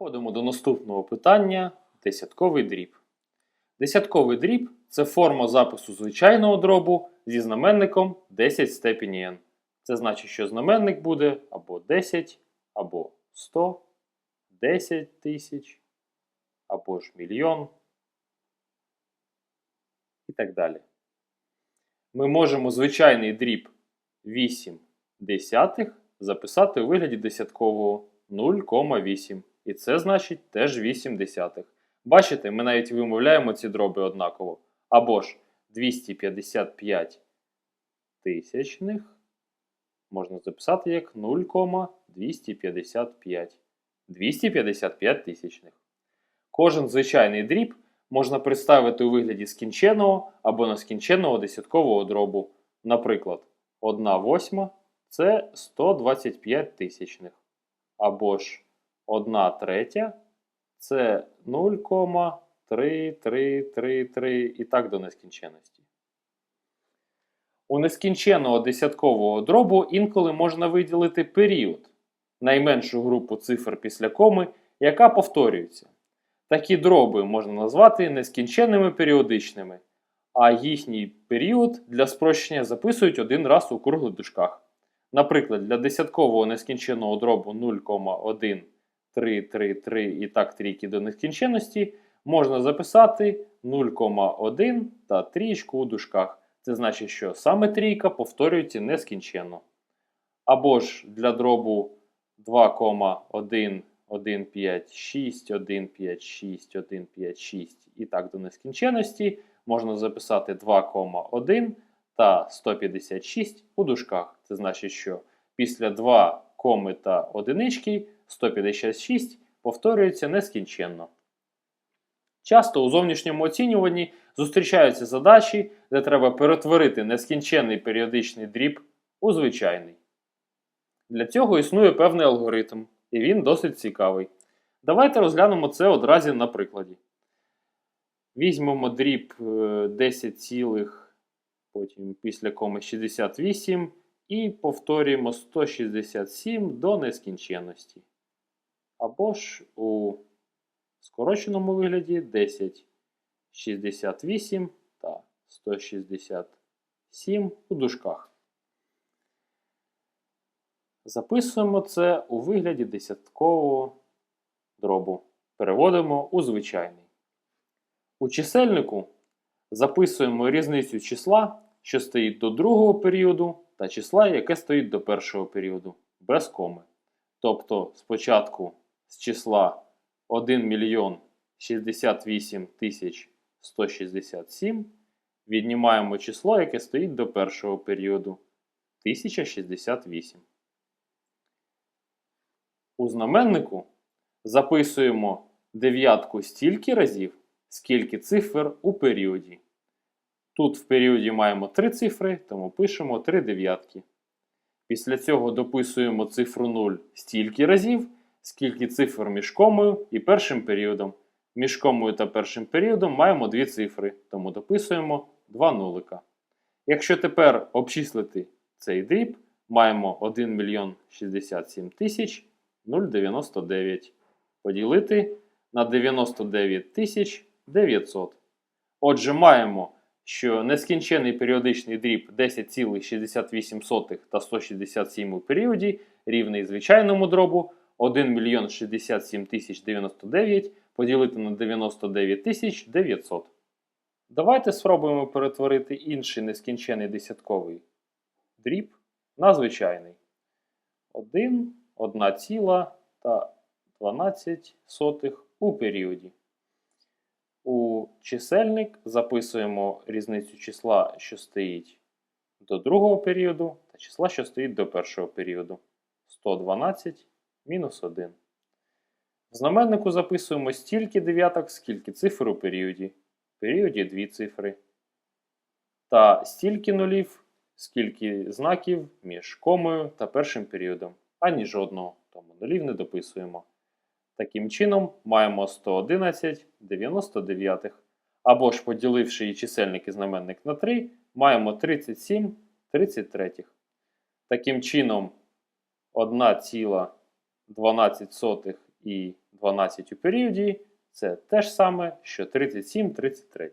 Переходимо до наступного питання десятковий дріб. Десятковий дріб це форма запису звичайного дробу зі знаменником 10 в степені n. Це значить, що знаменник буде або 10, або 100, 10 тисяч, або ж мільйон і так далі. Ми можемо звичайний дріб 8 десятих записати у вигляді десяткового 0,8. І це значить теж 8 десятих. Бачите, ми навіть вимовляємо ці дроби однаково. Або ж 255 тисячних можна записати як 0,255. 255 тисячних. Кожен звичайний дріб можна представити у вигляді скінченого або нескінченного десяткового дробу. Наприклад, 1 восьма це 125 тисячних. Або ж 1 третя це 0,3333 і так до нескінченності. У нескінченного десяткового дробу інколи можна виділити період, найменшу групу цифр після коми, яка повторюється. Такі дроби можна назвати нескінченними періодичними, а їхній період для спрощення записують один раз у круглих дужках. Наприклад, для десяткового нескінченного дробу 0,1333 і так трійки до нескінченності можна записати 0,1 та трієчку у дужках. Це значить, що саме трійка повторюється нескінченно. Або ж для дробу 2,156, 156, 156 і так до нескінченності можна записати 2,1 та 156 у дужках. Це значить, що після 2 коми та одинички 156 повторюється нескінченно. Часто у зовнішньому оцінюванні зустрічаються задачі, де треба перетворити нескінченний періодичний дріб у звичайний. Для цього існує певний алгоритм, і він досить цікавий. Давайте розглянемо це одразу на прикладі. Візьмемо дріб е, 10, цілих, потім після коми 68 і повторюємо 167 до нескінченності. Або ж у скороченому вигляді 10, 68 та 167 у дужках. Записуємо це у вигляді десяткового дробу. Переводимо у звичайний. У чисельнику записуємо різницю числа, що стоїть до другого періоду, та числа, яке стоїть до першого періоду, без коми. Тобто спочатку з числа 1 мільйон 68 тисяч 167 віднімаємо число, яке стоїть до першого періоду 1068. У знаменнику записуємо дев'ятку стільки разів, скільки цифр у періоді. Тут в періоді маємо 3 цифри, тому пишемо 3 дев'ятки. Після цього дописуємо цифру 0 стільки разів, скільки цифр між комою і першим періодом. Між комою та першим періодом маємо дві цифри, тому дописуємо 2 нулика. Якщо тепер обчислити цей дріб, маємо 1 мільйон 67 тисяч 099 поділити на 99 тисяч 900. Отже, маємо, що нескінчений періодичний дріб 10,68 та 167 у періоді рівний звичайному дробу 1 мільйон 67 тисяч 99 поділити на 99 тисяч 900. Давайте спробуємо перетворити інший нескінчений десятковий дріб на звичайний. 1, 1 ціла та 12 сотих у періоді. У чисельник записуємо різницю числа, що стоїть до другого періоду, та числа, що стоїть до першого періоду. 112 мінус 1. В знаменнику записуємо стільки дев'яток, скільки цифр у періоді. В періоді 2 цифри. Та стільки нулів, скільки знаків між комою та першим періодом. Ані жодного, тому нулів не дописуємо. Таким чином, маємо 111 99. Або ж поділивши і чисельник і знаменник на 3, маємо 37 33. Таким чином, 1,12 і 12 у періоді це те ж саме, що 37 33.